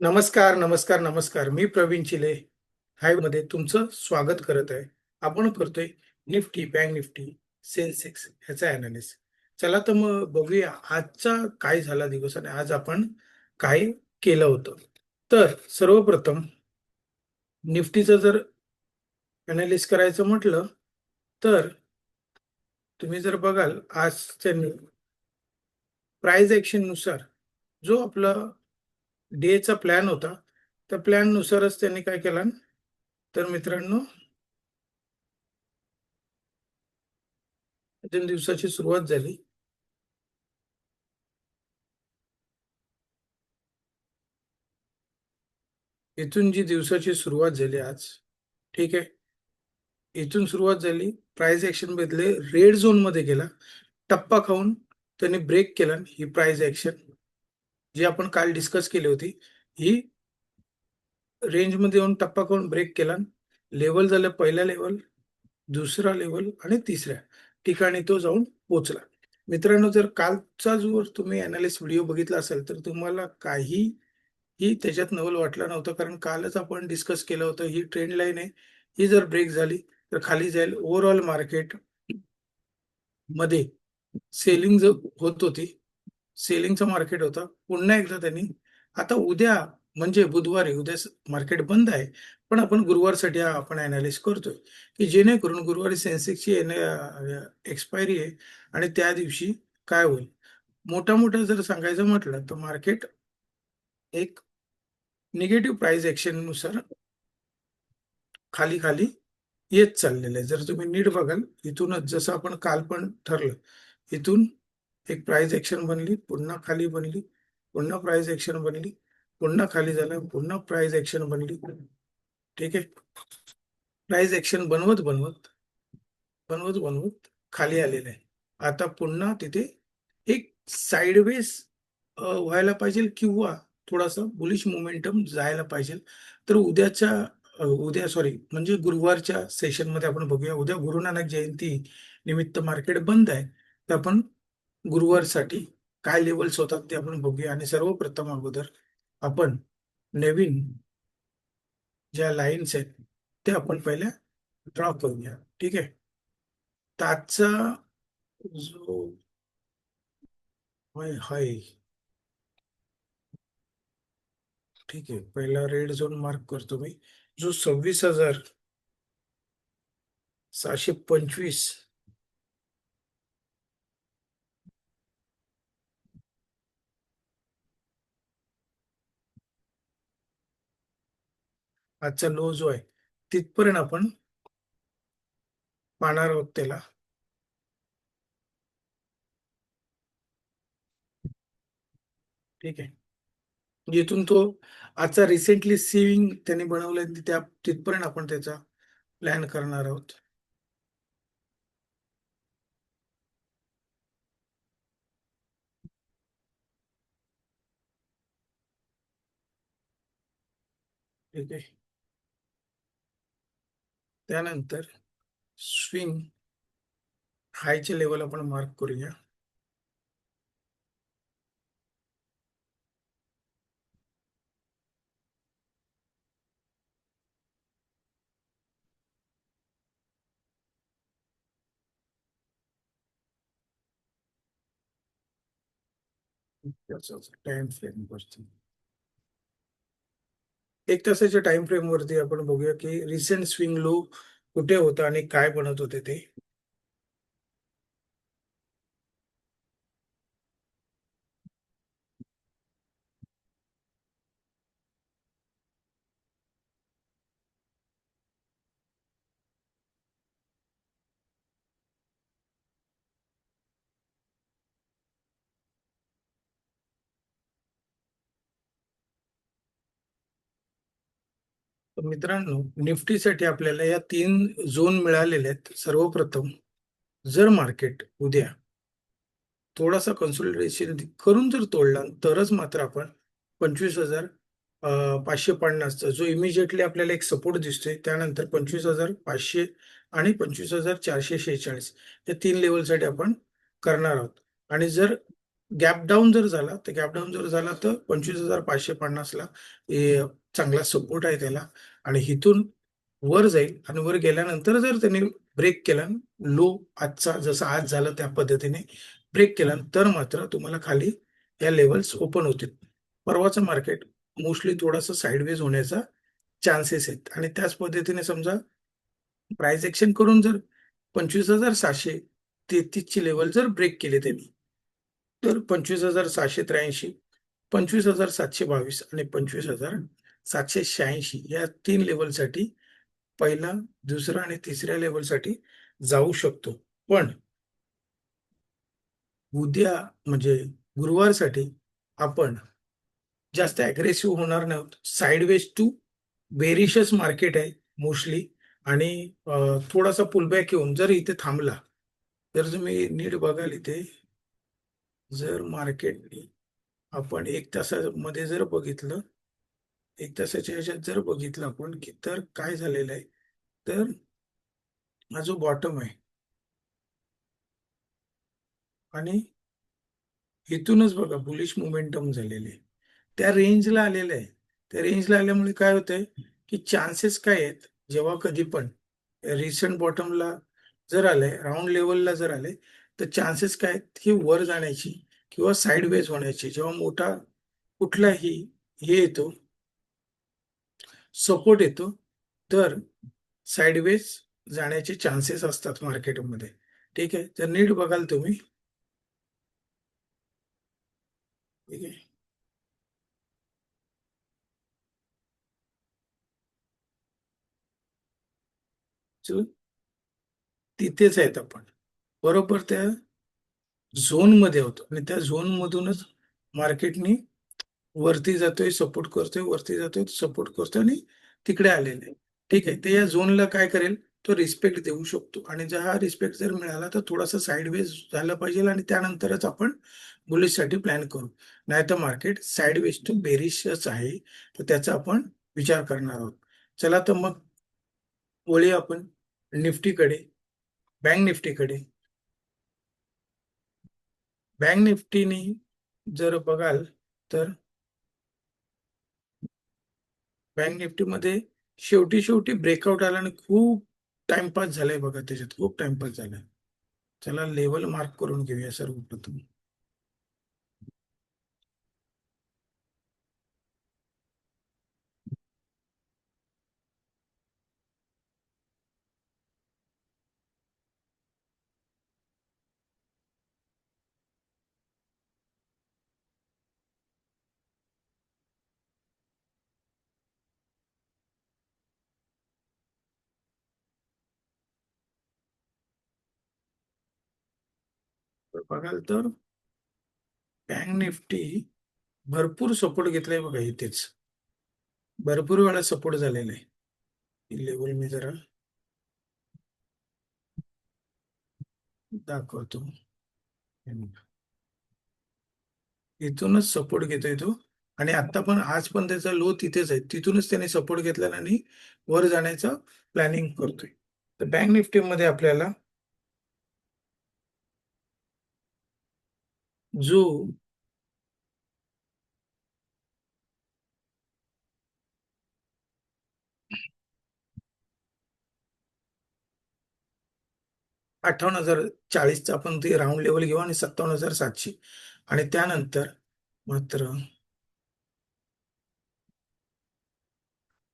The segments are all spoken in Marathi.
नमस्कार नमस्कार नमस्कार. मी प्रवीण चिले मध्ये तुमचं स्वागत करत आहे. आपण करतोय निफ्टी बँक निफ्टी सेन्सेक्स ह्याचा अनालिस चला तर मग बघूया आजचा काय झाला दिवस आणि आज आपण काय केलं होतं. तर सर्वप्रथम निफ्टीचं जर अनालिस करायचं म्हटलं तर तुम्ही जर बघाल आजच्या त्यांनी प्राइस ऍक्शननुसार जो आपला डेचा प्लॅन होता. त्या प्लॅन नुसारच त्यांनी काय केला? तर मित्रांनो दिवसाची सुरुवात झाली. इथून जी दिवसाची सुरुवात झाली आज ठीक आहे? इथून सुरुवात झाली. प्राइस ऍक्शन बदले. रेड झोनमध्ये गेला. टप्पा खाऊन त्यांनी ब्रेक केला. ही प्राइस ऍक्शन जी आपण काल डिस्कस केली होती ही रेंजमध्ये येऊन टप्पा करून ब्रेक केला लेवल झालं पहिला लेवल दुसरा लेवल आणि तिसऱ्या ठिकाणी तो जाऊन पोचला मित्रांनो जर कालचा जो तुम्ही अनालिस्ट व्हिडिओ बघितला असेल तर तुम्हाला काही ही त्याच्यात नवल वाटलं नव्हतं कारण कालच आपण डिस्कस केलं होतं ही ट्रेंड लाईन आहे. ही जर ब्रेक झाली तर खाली जाईल ओव्हरऑल मार्केटमध्ये सेलिंग जर होत होती सेलिंगचं मार्केट होतं. पुन्हा एकदा त्यांनी आता उद्या म्हणजे बुधवारी उद्या मार्केट बंद आहे पण आपण गुरुवारसाठी आपण अनालिस करतोय की जेणेकरून गुरुवारी सेन्सेक्सची एक्सपायरी आहे आणि त्या दिवशी काय होईल? मोठा मोठा जर सांगायचं म्हटलं तर मार्केट एक निगेटिव्ह प्राइस ॲक्शननुसार खाली खाली येत चाललेलं आहे. जर तुम्ही नीट बघाल इथूनच जसं आपण काल पण ठरलं इथून एक प्राइस ॲक्शन बनली पुन्हा खाली बनली पुन्हा प्राइस ॲक्शन बनली पुन्हा खाली झालं पुन्हा प्राइस ॲक्शन बनली. ठीक आहे? प्राइस ॲक्शन बनवत बनवत बनवत बनवत खाली आलेलं आहे. आता पुन्हा तिथे एक साईडवेज व्हायला पाहिजे किंवा थोडासा बुलिश मोमेंटम जायला पाहिजे. तर उद्याच्या उद्या सॉरी म्हणजे गुरुवारच्या सेशनमध्ये आपण बघूया. उद्या गुरु नानक जयंती निमित्त मार्केट बंद आहे. तर आपण गुरुवारसाठी काय लेवल्स होतात ते आपण बघूया. आणि सर्वप्रथम अगोदर आपण नवीन ज्या लाईन्स आहेत ते आपण पहिल्या ड्रॉ करूया. ठीक आहे? त्याचा आजचा जो हाय हाय. ठीक आहे. पहिला रेड झोन मार्क करतो मी. जो सव्वीस हजार सहाशे पंचवीस आजचा लो जो आहे तिथपर्यंत आपण पाहणार आहोत त्याला. ठीक आहे. जिथून तो आजचा रिसेंटली सेविंग त्याने बनवलं त्या तिथपर्यंत आपण त्याचा प्लॅन करणार आहोत. ठीक आहे. त्यानंतर स्विंग हायचे लेवल आपण मार्क करूया. टाइम फ्रेम वरती. एक तासाच्या टाइम फ्रेम वरती आपण बघूया की रिसेंट स्विंग लो कुठे होता आणि काय बनत होते ते. मित्रांनो निफ्टीसाठी आपल्याला या तीन झोन मिळालेले आहेत. सर्वप्रथम जर मार्केट उद्या थोडासा कन्सोलिडेशन करून जर तोडला तरच मात्र आपण पंचवीस हजार पाचशे पन्नासचा जो इमिजिएटली आपल्याला एक सपोर्ट दिसतोय त्यानंतर पंचवीस हजार पाचशे आणि पंचवीस हजार चारशे शेहेचाळीस या तीन लेवलसाठी आपण करणार आहोत. आणि जर गॅप डाऊन जर झाला तर गॅप डाऊन जर झाला तर पंचवीस हजार पाचशे पन्नासला चांगला सपोर्ट आहे त्याला. आणि इथून वर जाईल. आणि वर गेल्यानंतर जर त्याने ब्रेक केला लो आजचा जसा आज झालं त्या पद्धतीने ब्रेक केला तर मात्र तुम्हाला खाली या लेवल्स ओपन होतील. परवाचं मार्केट मोस्टली थोडासा साईडवेज होण्याचा चान्सेस आहेत. आणि त्याच पद्धतीने समजा प्राइस एक्शन करून जर पंचवीस हजार सहाशे तेहतीसची लेवल जर ब्रेक केले त्यांनी तर पंचवीस हजार सहाशे त्र्याऐंशी पंचवीस हजार सातशे बावीस आणि पंचवीस हजार सातशे शहाऐंशी या तीन लेवलसाठी पहिला दुसरा आणि तिसऱ्या लेवलसाठी जाऊ शकतो. पण उद्या म्हणजे गुरुवारसाठी आपण जास्त अग्रेसिव्ह होणार नाहीत साईडवेज टू बेरिशस मार्केट आहे मोस्टली आणि थोडासा पुलबॅक येऊन जर इथे थांबला तर तुम्ही नीट बघाल इथे जर मार्केट आपण एक तासामध्ये जर बघितलं एक तासाच्या ह्याच्यात जर बघितलं आपण की तर काय झालेलं आहे? तर हा जो बॉटम आहे. आणि इथूनच बघा बुलिश मोमेंटम झालेले आहे. त्या रेंजला आलेलं आहे. त्या रेंजला आल्यामुळे काय होतंय की चान्सेस काय आहेत? जेव्हा कधी पण रिसेंट बॉटमला जर आलंय राऊंड लेवलला जर आले तर चान्सेस काय आहेत? की वर जाण्याची किंवा साईडवेज होण्याची. जेव्हा मोठा कुठलाही हे येतो सपोर्ट येतो तर साईडवेज जाण्याचे चान्सेस असतात मार्केटमध्ये ठीक आहे? तर नीट बघाल तुम्ही. ठीक आहे? तिथेच आहेत आपण. बरोबर त्या झोनमध्ये होतो. आणि त्या झोन मधूनच मार्केटनी वरती जातोय सपोर्ट करतोय वरती जातोय सपोर्ट करतोय आणि तिकडे आलेले आहे. ठीक आहे ते या झोनला काय करेल? तो रिस्पेक्ट देऊ शकतो. आणि जर हा रिस्पेक्ट जर मिळाला तर थोडासा साईडवेज झाला पाहिजे आणि त्यानंतरच आपण बुलिशसाठी प्लॅन करू. नाही तर मार्केट साईडवेज टू बेरिशच आहे. तर त्याचा आपण विचार करणार आहोत. चला तर मग वळी आपण निफ्टीकडे. बँक निफ्टीकडे. बँक निफ्टीने जर बघाल तर बँक निफ्टीमध्ये शेवटी शेवटी ब्रेकआउट आला आणि खूप टाइमपास झालाय बघा त्याच्यात खूप टाइमपास झालाय. चला लेवल मार्क करून घेऊया सर्वप्रथम. बघाल तर बँक निफ्टी भरपूर सपोर्ट घेतलाय बघा इथेच. भरपूर वेळा सपोर्ट झालेला आहे. लेवल मी जरा दाखवतो. इथूनच सपोर्ट घेतोय तो. आणि आता पण आज पण त्याचा लो तिथेच आहे. तिथूनच त्याने सपोर्ट घेतला आणि वर जाण्याचं प्लॅनिंग करतोय. तर बँक निफ्टी मध्ये आपल्याला जो अठ्ठावन्न हजार चाळीसचा आपण ते राऊंड लेवल घेऊ आणि सत्तावन्न हजार सातशे. आणि त्यानंतर मात्र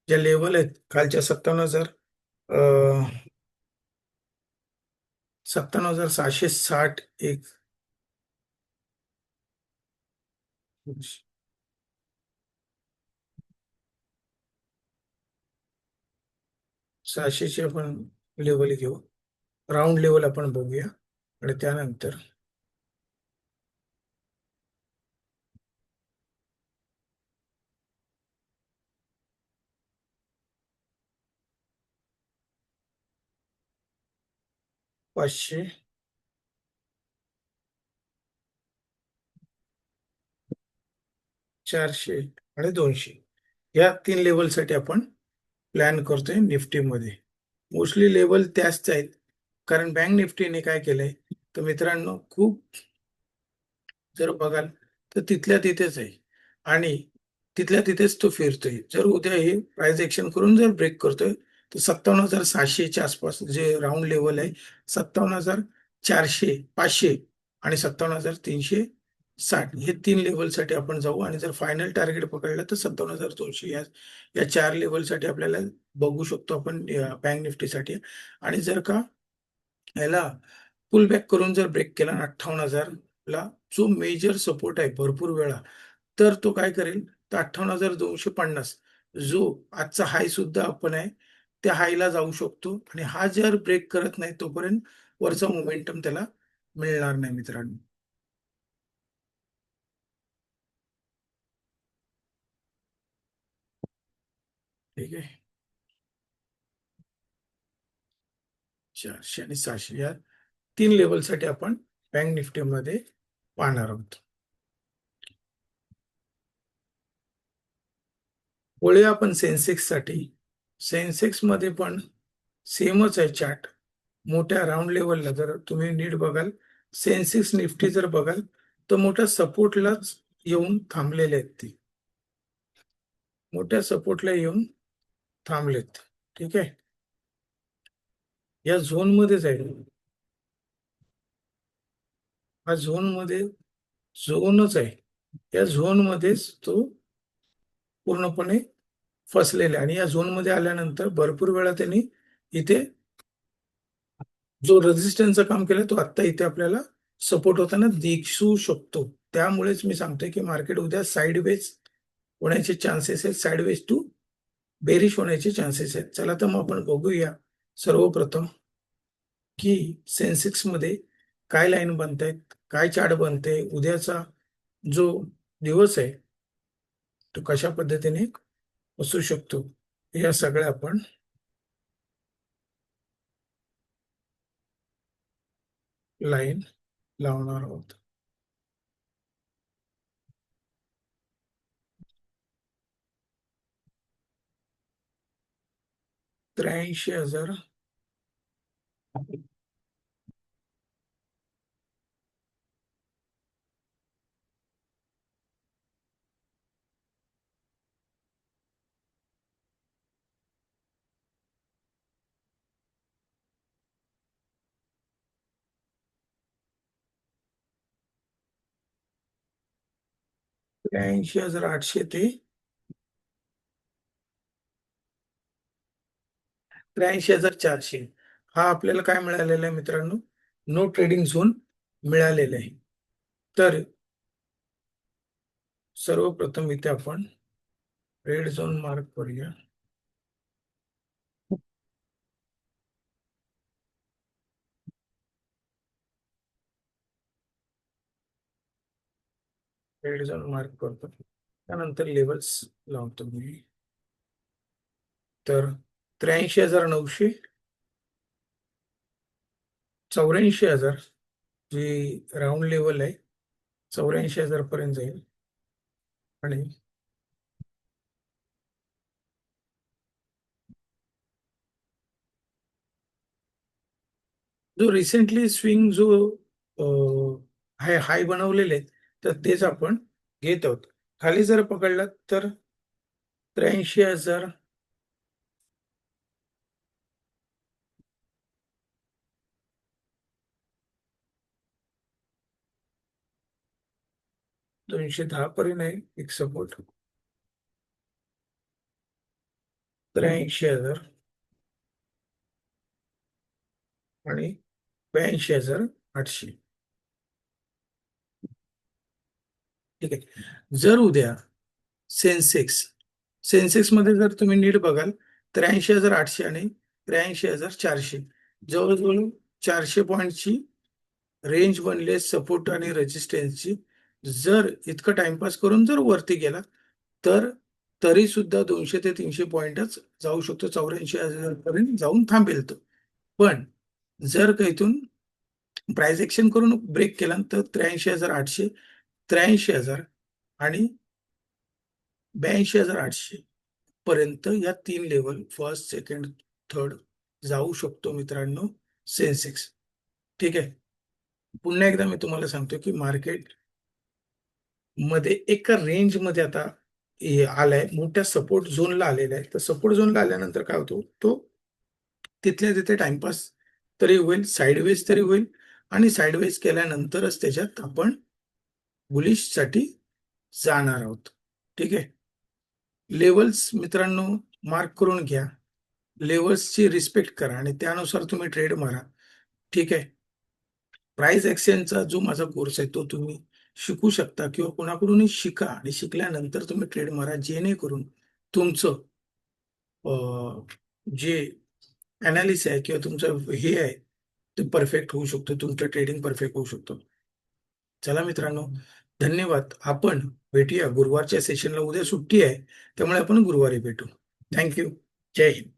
ज्या लेवल आहेत खालच्या सत्तावन्न हजार सत्तावन्न हजार सहाशे साठ एक सहाशेची आपण लेवल घेऊ. राऊंड लेवल आपण बघूया. आणि त्यानंतर पाचशे चारशे आणि दोनशे. या तीन लेवलसाठी आपण प्लॅन करतोय निफ्टीमध्ये मोस्टली लेवल त्याच आहेत. कारण बँक निफ्टीने काय केलंय? तर मित्रांनो खूप जर बघाल तर तिथल्या तिथेच आहे. आणि तिथल्या तिथेच तो फिरतोय. जर उद्या हे प्राइस ऍक्शन करून जर ब्रेक करतोय तर सत्तावन्न हजार सहाशेच्या आसपास जे राऊंड लेवल आहे सत्तावन्न हजार चारशे पाचशे आणि सत्तावन्न हजार तीनशे साठ हे तीन लेवलसाठी आपण जाऊ आणि जर फायनल टार्गेट पकडलं तर सत्तावन्न हजार दोनशे या या चार लेवलसाठी आपल्याला बघू शकतो आपण बँक निफ्टीसाठी. आणि जर का याला पुल बॅक करून जर ब्रेक केला अठ्ठावन्न हजारला जो मेजर सपोर्ट आहे भरपूर वेळा तर तो काय करेल? तर अठ्ठावन्न हजार दोनशे पन्नास जो आजचा हाय सुद्धा आपण आहे त्या हायला जाऊ शकतो. आणि हा जर ब्रेक करत नाही तोपर्यंत वरचा मोमेंटम त्याला मिळणार नाही मित्रांनो. ठीक आहे चारशे आणि सहाशे या तीन लेवलसाठी आपण बँक निफ्टीमध्ये पाहणार आहोत. वळूया आपण सेन्सेक्ससाठी सेन्सेक्समध्ये पण सेमच आहे चार्ट मोठ्या राऊंड लेवलला जर तुम्ही नीट बघाल सेन्सेक्स निफ्टी जर बघाल तर मोठ्या सपोर्टलाच येऊन थांबलेले आहेत ती. मोठ्या सपोर्टला येऊन थांबलेत. ठीक आहे? या झोन मध्येच आहे. हा झोनमध्ये झोनच आहे. या झोन मध्येच तो पूर्णपणे फसलेला आहे. आणि या झोनमध्ये आल्यानंतर भरपूर वेळा त्यांनी इथे जो रेजिस्टन्सचं काम केलं तो आता इथे आपल्याला सपोर्ट होताना दिसू शकतो. त्यामुळेच मी सांगतोय की मार्केट उद्या साईडवेज होण्याचे चान्सेस आहेत. साईडवेज टू बेरिश होण्याचे चान्सेस आहेत. चला तर मग आपण बघूया सर्वप्रथम की सेन्सेक्समध्ये काय लाईन बनतायत काय चार्ट बनते उद्याचा जो दिवस आहे तो कशा पद्धतीने असू शकतो या सगळ्या आपण लाईन लावणार आहोत. त्र्याऐंशी हजार त्र्याऐंशी हजार आठशे ते त्र्याऐंशी हजार चारशे. हा आपल्याला काय मिळालेला आहे मित्रांनो? नो ट्रेडिंग झोन मिळालेला आहे. तर सर्वप्रथम इथे आपण रेड झोन मार्क करूया. रेड झोन मार्क करतो. त्यानंतर लेवल्स लावतो मी. तर त्र्याऐंशी हजार नऊशे चौऱ्याऐंशी हजार जी राऊंड लेवल आहे चौऱ्याऐंशी हजार पर्यंत जाईल. आणि जो रिसेंटली स्विंग जो हाय हाय बनवलेले आहेत तर तेच आपण घेत आहोत. खाली जर पकडलात तर त्र्याऐंशी हजार दोनशे दहा पर्यंत आहे एक सपोर्ट त्र्याऐंशी हजार. आणि ब्याऐंशी हजार आठशे. ठीक आहे. जर उद्या सेन्सेक्स सेन्सेक्समध्ये जर तुम्ही नीट बघाल त्र्याऐंशी हजार आठशे आणि त्र्याऐंशी हजार चारशे. जवळजवळ चारशे पॉईंटची रेंज बनली सपोर्ट आणि रेजिस्टन्सची जर इतकं टाइमपास करून जर वरती गेला तर तरी सुद्धा दोनशे ते तीनशे पॉईंटच जाऊ शकतो चौऱ्याऐंशी हजारपर्यंत जाऊन थांबेल तो. पण जर का इथून प्राइस एक्शन करून ब्रेक केला तर त्र्याऐंशी हजार आठशे त्र्याऐंशी हजार आणि ब्याऐंशी हजार आठशे पर्यंत या तीन लेवल फर्स्ट सेकंड थर्ड जाऊ शकतो मित्रांनो सेन्सेक्स. ठीक आहे? पुन्हा एकदा मी तुम्हाला सांगतो की मार्केट मध्ये एका रेंजमध्ये आता हे आलाय मोठ्या सपोर्ट झोनला आलेला आहे. तर सपोर्ट झोनला आल्यानंतर काय होतो? तो तिथल्या तिथे टाइमपास तरी होईल साईडवेज तरी होईल आणि साईडवेज केल्यानंतरच त्याच्यात आपण बुलिशसाठी जाणार आहोत. ठीक आहे? लेवल्स मित्रांनो मार्क करून घ्या. लेवल्सची रिस्पेक्ट करा आणि त्यानुसार तुम्ही ट्रेड मारा. ठीक आहे? प्राइस एक्सचेंजचा जो माझा कोर्स आहे तो तुम्ही शिकू शकता किंवा कोणाकडूनही शिका आणि शिकल्यानंतर तुम्ही ट्रेड मारा जेणेकरून तुमचं जे अनालिस आहे किंवा तुमचं हे आहे ते परफेक्ट होऊ शकतो तुमचं ट्रेडिंग परफेक्ट होऊ शकतो. चला मित्रांनो धन्यवाद. आपण भेटूया. गुरुवारच्या सेशनला उद्या सुट्टी आहे त्यामुळे आपण गुरुवारी भेटू. Thank you Jai Hind.